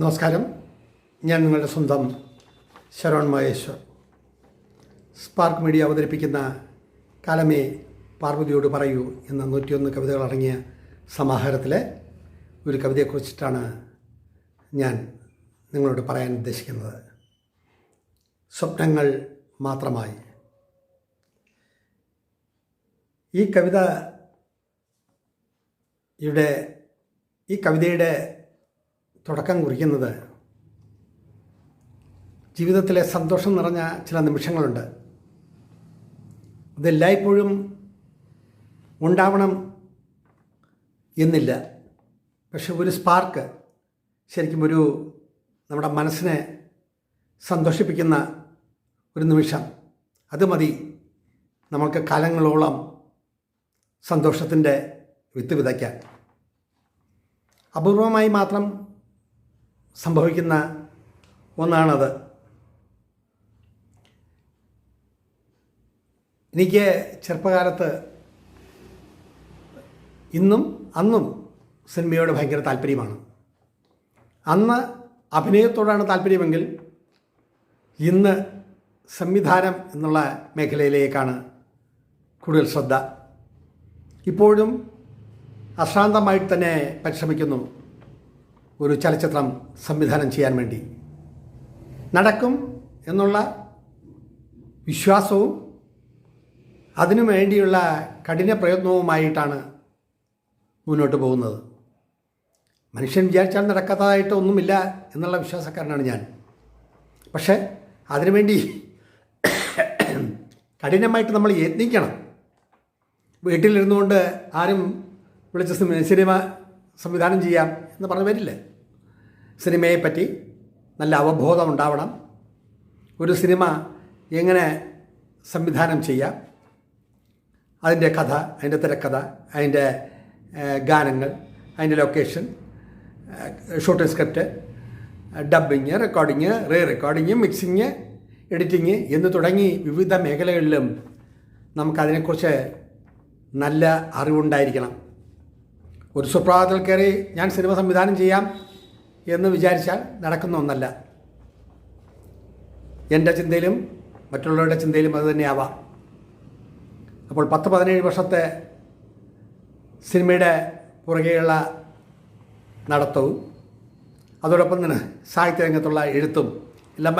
നമസ്കാരം. ഞാൻ നിങ്ങളുടെ സ്വന്തം ശരവൺ മഹേശ്വർ. സ്പാർക്ക് മീഡിയ അവതരിപ്പിക്കുന്ന കാലമേ പാർവതിയോട് പറയൂ എന്ന നൂറ്റിയൊന്ന് കവിതകൾ അടങ്ങിയ സമാഹാരത്തിലെ ഒരു കവിതയെക്കുറിച്ചിട്ടാണ് ഞാൻ നിങ്ങളോട് പറയാൻ ഉദ്ദേശിക്കുന്നത്. സ്വപ്നങ്ങൾ മാത്രമായി. ഈ കവിത ഇവിടെ ഈ കവിതയുടെ തുടക്കം കുറിക്കുന്നത് ജീവിതത്തിലെ സന്തോഷം നിറഞ്ഞ ചില നിമിഷങ്ങളുണ്ട്. അതെല്ലായ്പ്പോഴും ഉണ്ടാവണം എന്നില്ല. പക്ഷെ ഒരു സ്പാർക്ക് ശരിക്കും ഒരു നമ്മുടെ മനസ്സിനെ സന്തോഷിപ്പിക്കുന്ന ഒരു നിമിഷം. അത് മതി. നമുക്ക് കാലങ്ങളോളം സന്തോഷത്തിന്റെ വിത്ത് വിതയ്ക്കാൻ. അപൂർവമായി മാത്രം സംഭവിക്കുന്ന ഒന്നാണത്. എനിക്ക് ചെറുപ്പകാലത്ത് ഇന്നും അന്നും സിനിമയോട് ഭയങ്കര താല്പര്യമാണ്. അന്ന് അഭിനയത്തോടാണ് താല്പര്യമെങ്കിൽ ഇന്ന് സംവിധാനം എന്നുള്ള മേഖലയിലേക്കാണ് കൂടുതൽ ശ്രദ്ധ. ഇപ്പോഴും അശ്രാന്തമായിട്ട് തന്നെ പരിശ്രമിക്കുന്നു. ഒരു ചലച്ചിത്രം സംവിധാനം ചെയ്യാൻ വേണ്ടി. നടക്കും എന്നുള്ള വിശ്വാസവും അതിനു വേണ്ടിയുള്ള കഠിന പ്രയത്നവുമായിട്ടാണ് മുന്നോട്ട് പോകുന്നത്. മനുഷ്യൻ വിചാരിച്ചാൽ നടക്കാത്തതായിട്ട് ഒന്നുമില്ല എന്നുള്ള വിശ്വാസക്കാരനാണ് ഞാൻ. പക്ഷേ അതിനുവേണ്ടി കഠിനമായിട്ട് നമ്മൾ യത്നിക്കണം. വീട്ടിലിരുന്നുകൊണ്ട് ആരും വിളിച്ച് സിനിമ സംവിധാനം ചെയ്യാം എന്ന് പറഞ്ഞു വരില്ലേ സിനിമയെപ്പറ്റി നല്ല അവബോധം ഉണ്ടാവണം. ഒരു സിനിമ എങ്ങനെ സംവിധാനം ചെയ്യാം? അതിന്റെ കഥ അതിന്റെ തിരക്കഥ അതിന്റെ ഗാനങ്ങൾ അതിന്റെ location shooting script dubbing recording re recording mixing editing എന്ന് തുടങ്ങി വിവിധ മേഖലകളിലും നമുക്കതിനെക്കുറിച്ച് നല്ല അറിവുണ്ടായിരിക്കണം. ഒരു സുപ്രഭാതത്തിൽ കയറി ഞാൻ സിനിമ സംവിധാനം ചെയ്യാം. എന്ന് വിചാരിച്ചാൽ നടക്കുന്ന ഒന്നല്ല. എന്റെ ചിന്തയിലും മറ്റുള്ളവരുടെ ചിന്തയിലും അത് തന്നെയാവാം. അപ്പോൾ പത്ത് പതിനേഴ് വർഷത്തെ സിനിമയുടെ പുറകെയുള്ള നടത്തവും അതോടൊപ്പം തന്നെ സാഹിത്യ രംഗത്തുള്ള എഴുത്തും എല്ലാം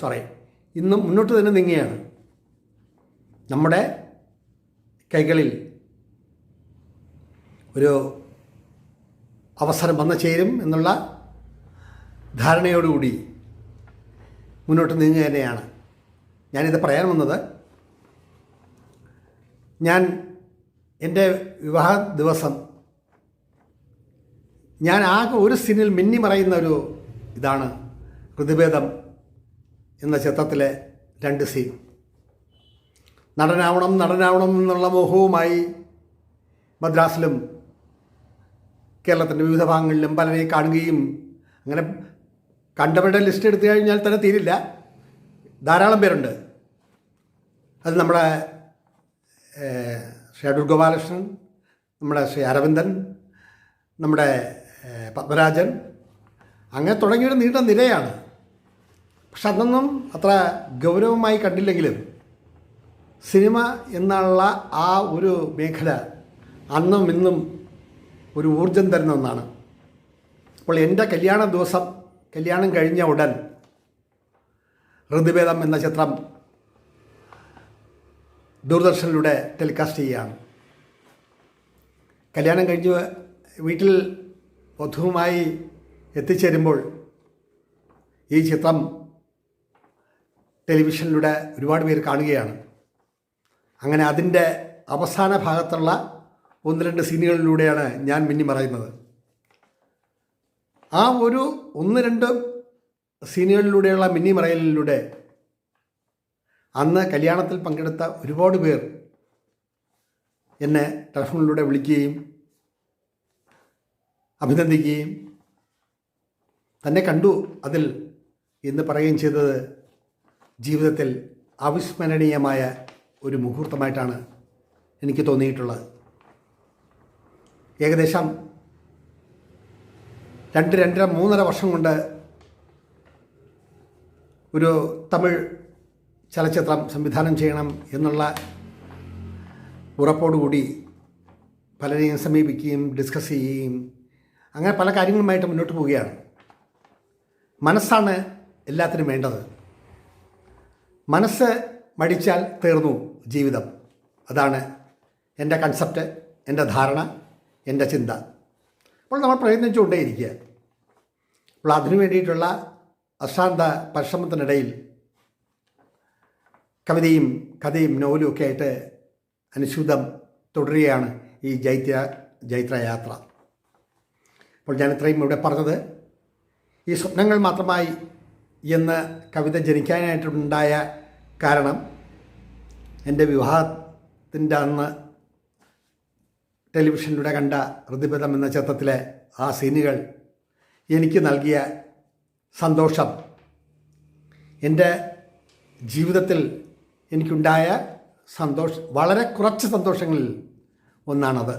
സോറി ഇന്നും മുന്നോട്ട് തന്നെ നീങ്ങുകയാണ്. നമ്മുടെ കൈകളിൽ ഒരു അവസരം വന്നു ചേരും എന്നുള്ള ധാരണയോടുകൂടി മുന്നോട്ട് നീങ്ങുക തന്നെയാണ്. ഞാനിത് പറയാൻ വന്നത്. ഞാൻ എന്റെ വിവാഹ ദിവസം ഞാൻ ആകെ ഒരു സീനിൽ മിന്നി മറയുന്ന ഒരു ഇതാണ് ഋതുഭേദം എന്ന ചിത്രത്തിലെ രണ്ട് സീൻ. നടനാവണം നടനാവണം എന്നുള്ള മോഹവുമായി മദ്രാസിലും കേരളത്തിന്റെ വിവിധ ഭാഗങ്ങളിലും പലരെയും കാണുകയും അങ്ങനെ കണ്ടവരുടെ ലിസ്റ്റ് എടുത്തു കഴിഞ്ഞാൽ തന്നെ തീരില്ല. ധാരാളം പേരുണ്ട്. അത് നമ്മുടെ അടൂർ ഗോപാലകൃഷ്ണൻ നമ്മുടെ ശ്രീ അരവിന്ദൻ നമ്മുടെ പത്മരാജൻ അങ്ങനെ തുടങ്ങിയൊരു നീണ്ട നിരയാണ്. പക്ഷെ അതൊന്നും അത്ര ഗൗരവമായി കണ്ടില്ലെങ്കിലും സിനിമ എന്നുള്ള ആ ഒരു മേഖല അന്നും ഇന്നും ഒരു ഊർജം തരുന്ന ഒന്നാണ്. അപ്പോൾ എന്റെ കല്യാണ ദിവസം കല്യാണം കഴിഞ്ഞ ഉടൻ ഋതുഭേദം എന്ന ചിത്രം ദൂരദർശനിലൂടെ ടെലികാസ്റ്റ് ചെയ്യുകയാണ്. കല്യാണം കഴിഞ്ഞ് വീട്ടിൽ വധുവുമായി എത്തിച്ചേരുമ്പോൾ ഈ ചിത്രം ടെലിവിഷനിലൂടെ ഒരുപാട് പേര് കാണുകയാണ്. അങ്ങനെ അതിന്റെ അവസാന ഭാഗത്തുള്ള ഒന്ന് രണ്ട് സീനുകളിലൂടെയാണ് ഞാൻ മിന്നി പറയുന്നത് ആ ഒരു ഒന്ന് രണ്ട് സീനുകളിലൂടെയുള്ള മിന്നി മറയലിലൂടെ അന്ന് കല്യാണത്തിൽ പങ്കെടുത്ത ഒരുപാട് പേർ എന്നെ ടെലിഫോണിലൂടെ വിളിക്കുകയും അഭിനന്ദിക്കുകയും തന്നെ കണ്ടു അതിൽ എന്ന് പറയുകയും ചെയ്തത് ജീവിതത്തിൽ അവിസ്മരണീയമായ ഒരു മുഹൂർത്തമായിട്ടാണ് എനിക്ക് തോന്നിയിട്ടുള്ളത്. ഏകദേശം രണ്ട് രണ്ടര മൂന്നര വർഷം കൊണ്ട് ഒരു തമിഴ് ചലച്ചിത്രം സംവിധാനം ചെയ്യണം എന്നുള്ള ഉറപ്പോടുകൂടി പലരെയും സമീപിക്കുകയും ഡിസ്കസ് ചെയ്യുകയും അങ്ങനെ പല കാര്യങ്ങളുമായിട്ട് മുന്നോട്ട് പോവുകയാണ്. മനസ്സാണ് എല്ലാത്തിനും വേണ്ടത്. മനസ്സ് മടിച്ചാൽ തീർന്നു ജീവിതം. അതാണ് എന്റെ കൺസെപ്റ്റ് എന്റെ ധാരണ. എന്റെ ചിന്ത. അപ്പോൾ നമ്മൾ പ്രയത്നിച്ചുകൊണ്ടേയിരിക്കുക. അപ്പോൾ അതിനു വേണ്ടിയിട്ടുള്ള അശാന്ത പരിശ്രമത്തിനിടയിൽ കവിതയും കഥയും നോവലും ഒക്കെ ആയിട്ട് അനുസ്യൂതം തുടരുകയാണ് ഈ ജൈത്യ ജൈത്രയാത്ര. അപ്പോൾ ഞാൻ ഇത്രയും ഇവിടെ പറഞ്ഞത്. ഈ സ്വപ്നങ്ങൾ മാത്രമായി എന്ന് കവിത ജനിക്കാനായിട്ടുണ്ടായ കാരണം എന്റെ വിവാഹത്തിന്റെ അന്ന് ടെലിവിഷനിലൂടെ കണ്ട ഹൃദയപഥം എന്ന ചിത്രത്തിലെ ആ സീനുകൾ എനിക്ക് നൽകിയ സന്തോഷം. എന്റെ ജീവിതത്തിൽ എനിക്കുണ്ടായ സന്തോഷ വളരെ കുറച്ച് സന്തോഷങ്ങളിൽ ഒന്നാണത്.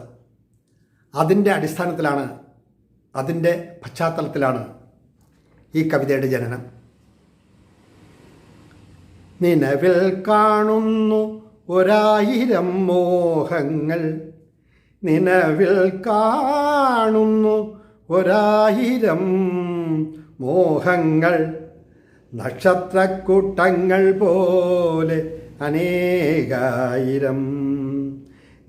അതിന്റെ അടിസ്ഥാനത്തിലാണ് അതിന്റെ പശ്ചാത്തലത്തിലാണ് ഈ കവിതയുടെ ജനനം. നിലവിൽ കാണുന്നു ഒരായിരം മോഹങ്ങൾ. നിലവിൽ കാണുന്നു ഒരായിരം മോഹങ്ങൾ. നക്ഷത്രക്കൂട്ടങ്ങൾ പോലെ അനേകായിരം.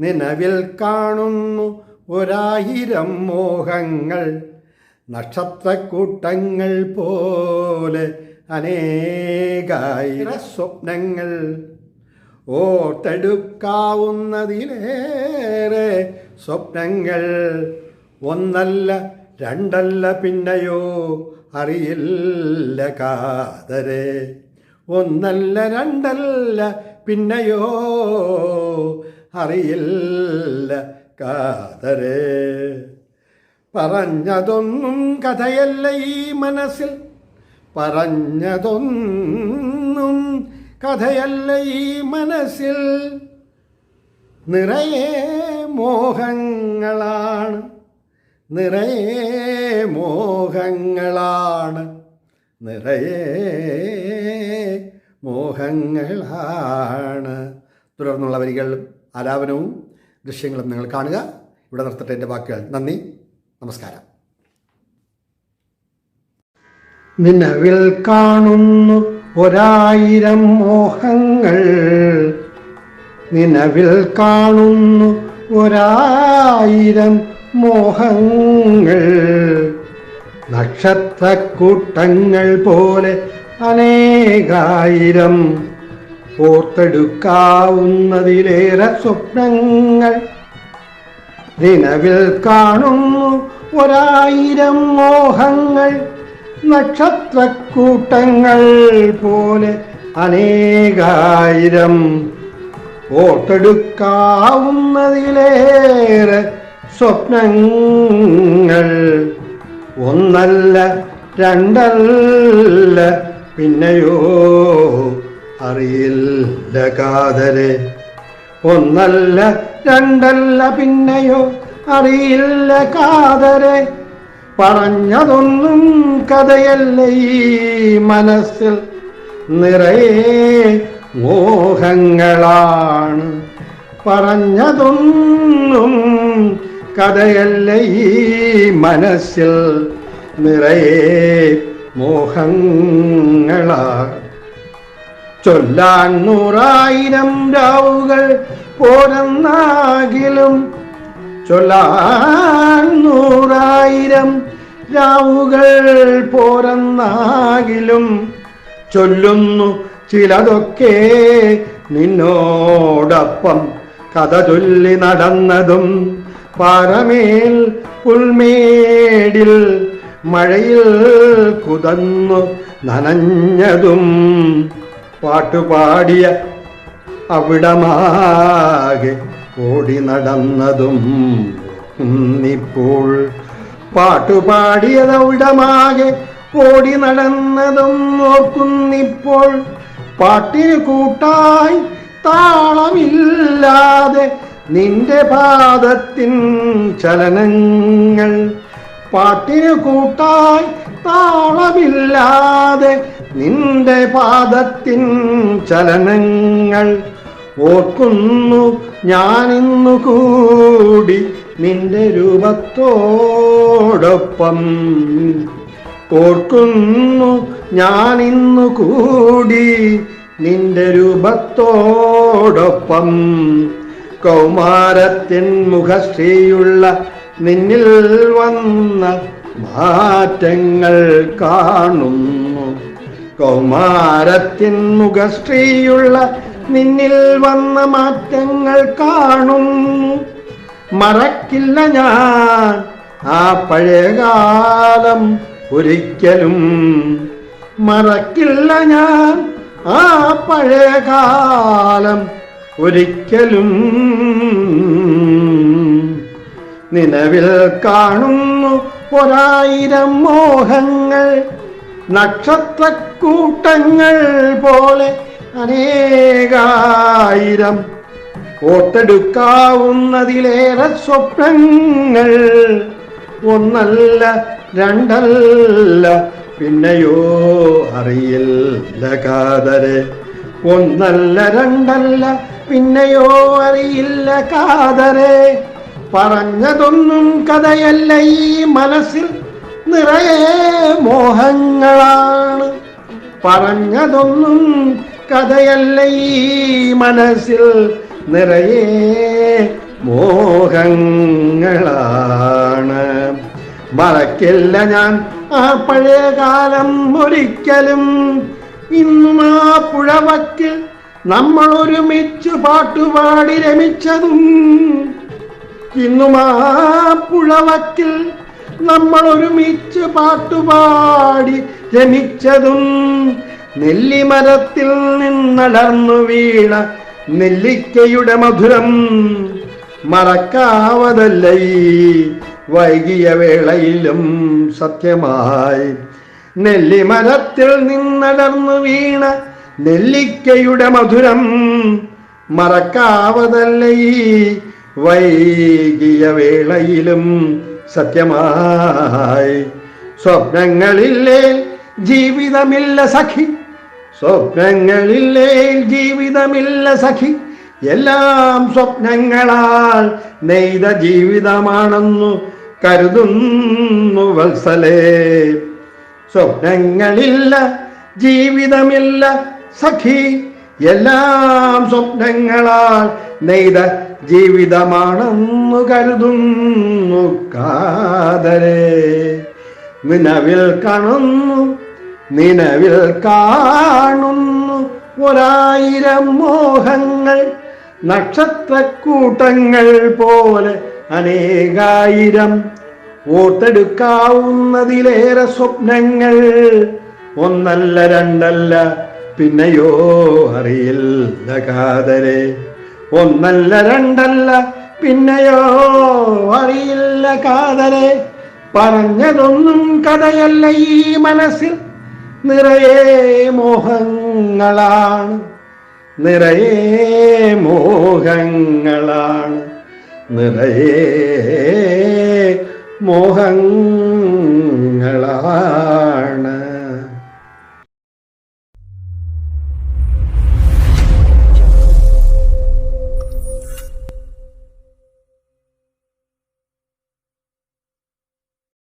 നിലവിൽ കാണുന്നു ഒരായിരം മോഹങ്ങൾ. നക്ഷത്രക്കൂട്ടങ്ങൾ പോലെ അനേകായിര സ്വപ്നങ്ങൾ. ഓർത്തെടുക്കാവുന്നതിലേറെ സ്വപ്നങ്ങൾ ഒന്നല്ല രണ്ടല്ല പിന്നെയോ അറിയില്ല കാതരെ. ഒന്നല്ല രണ്ടല്ല പിന്നെയോ അറിയില്ല കാതരെ. പറഞ്ഞതൊന്നും കഥയല്ല ഈ മനസ്സിൽ പറഞ്ഞതൊന്നും കഥയല്ല ഈ മനസ്സിൽ? നിറയെ മോഹങ്ങളാണ്. നിറയെ മോഹങ്ങളാണ്. നിറയെ മോഹങ്ങളാണ്. തുടർന്നുള്ള വരികൾ ആലാപനവും ദൃശ്യങ്ങളും നിങ്ങൾ കാണുക. ഇവിടെ നിർത്തട്ടെ എന്റെ വാക്കുകൾ. നന്ദി. നമസ്കാരം. നിലവിൽ കാണുന്നു. ഒരായിരം മോഹങ്ങൾ നിലവിൽ കാണുന്നു. ഒരായിരം മോഹങ്ങൾ നക്ഷത്രക്കൂട്ടങ്ങൾ പോലെ അനേകായിരം ഓർത്തെടുക്കാവുന്നതിലേറെ സ്വപ്നങ്ങൾ നിലവിൽ കാണുന്നു. ഒരായിരം മോഹങ്ങൾ നക്ഷത്രക്കൂട്ടങ്ങൾ പോലെ അനേകായിരം ഓർത്തെടുക്കാവുന്നതിലേറെ സ്വപ്നങ്ങൾ. ഒന്നല്ല രണ്ടല്ല പിന്നെയോ അറിയില്ല കാതലെ. ഒന്നല്ല രണ്ടല്ല പിന്നെയോ അറിയില്ല കാതരെ പറഞ്ഞതൊന്നും കഥയല്ല ഈ മനസ്സിൽ. നിറയെ മോഹങ്ങളാണ്. പറഞ്ഞതൊന്നും കഥയല്ല ഈ മനസ്സിൽ. നിറയെ മോഹങ്ങളാണ്. ചൊല്ലാൻ നൂറായിരം രാവുകൾ പോരെന്നാകിലും ചൊല്ലാൻ നൂറായിരം രാവുകൾ പോരെന്നാകിലും ചൊല്ലുന്നു ചിലതൊക്കെ നിന്നോടൊപ്പം. കഥ ചൊല്ലി നടന്നതും പാറമേൽ പുൽമേടിൽ മഴയിൽ കുതന്നു നനഞ്ഞതും പാട്ടുപാടിയ അവിടമാകെ ഓടി നടന്നതും ഇപ്പോൾ പാട്ടുപാടിയതൗടമാകെ ഓടി നടന്നതും നോക്കുന്നിപ്പോൾ പാട്ടിന് കൂട്ടായി താളമില്ലാതെ നിന്റെ പാദത്തിൻ ചലനങ്ങൾ പാട്ടിന് കൂട്ടായി താളമില്ലാതെ നിന്റെ പാദത്തിൻ ചലനങ്ങൾ ഓർക്കുന്നു ഞാനിന്നു കൂടി നിന്റെ രൂപത്തോടൊപ്പം. ഓർക്കുന്നു ഞാനിന്നു കൂടി നിന്റെ രൂപത്തോടൊപ്പം. കൗമാരത്തിൻ മുഖശ്രീയുള്ള നിന്നിൽ വന്ന മാറ്റങ്ങൾ കാണുന്നു. കൗമാരത്തിൻ മുഖശ്രീയുള്ള നിന്നിൽ വന്ന മാറ്റങ്ങൾ കാണും. മറക്കില്ല ഞാൻ ആ പഴയകാലം ഒരിക്കലും. മറക്കില്ല ഞാൻ ആ പഴയകാലം ഒരിക്കലും. നിലവിൽ കാണുന്നു ഒരായിരം മോഹങ്ങൾ നക്ഷത്രക്കൂട്ടങ്ങൾ പോലെ അനേകായിരം. ഓർത്തെടുക്കാവുന്നതിലേറെ സ്വപ്നങ്ങൾ. ഒന്നല്ല രണ്ടല്ല പിന്നെയോ അറിയില്ല കാതരെ ഒന്നല്ല രണ്ടല്ല പിന്നെയോ അറിയില്ല കാതരെ പറഞ്ഞതൊന്നും കഥയല്ല ഈ മനസ്സിൽ നിറയെ മോഹങ്ങളാണ്. പറഞ്ഞതൊന്നും കഥയല്ല മനസ്സിൽ നിറയെ മോഹങ്ങളാണ്. മറക്കില്ല ഞാൻ ആ പഴയ കാലം ഒരിക്കലും. ഇന്നും ആ പുഴവക്കിൽ നമ്മൾ ഒരുമിച്ച് പാട്ടുപാടി രമിച്ചതും. ഇന്നും ആ പുഴവക്കിൽ നമ്മൾ ഒരുമിച്ച് പാട്ടുപാടി രമിച്ചതും. നെല്ലിമരത്തിൽ നിന്നടർന്നു വീണ നെല്ലിക്കയുടെ മധുരം മറക്കാവതല്ലൈ വൈകിയ വേളയിലും സത്യമായി. നെല്ലിമരത്തിൽ നിന്നടർന്നു വീണ നെല്ലിക്കയുടെ മധുരം മറക്കാവതല്ലൈ വൈകിയ വേളയിലും സത്യമായി. സ്വപ്നങ്ങളില്ലേ ജീവിതമില്ല സഖി സ്വപ്നങ്ങളില്ലേ ജീവിതമില്ല സഖി. എല്ലാം സ്വപ്നങ്ങളാൽ നെയ്ത ജീവിതമാണെന്നു കരുതുന്നു വത്സലേ. സ്വപ്നങ്ങളില്ല ജീവിതമില്ല സഖി. എല്ലാം സ്വപ്നങ്ങളാൽ നെയ്ത ജീവിതമാണെന്നു കരുതുന്നു കാതരേ നിലവിൽ കാണുന്നു നിലവിൽ കാണുന്നു ഒരായിരം മോഹങ്ങൾ നക്ഷത്രക്കൂട്ടങ്ങൾ പോലെ അനേകായിരം. ഓർത്തെടുക്കാവുന്നതിലേറെ സ്വപ്നങ്ങൾ ഒന്നല്ല രണ്ടല്ല പിന്നെയോ അറിയില്ല കാതരെ ഒന്നല്ല രണ്ടല്ല പിന്നെയോ അറിയില്ല കാതരെ പറഞ്ഞതൊന്നും കഥയല്ല ഈ മനസ്സിൽ. നിറയെ മോഹങ്ങളാണ്. നിറയെ മോഹങ്ങളാണ്. നിറയെ മോഹങ്ങളാണ്.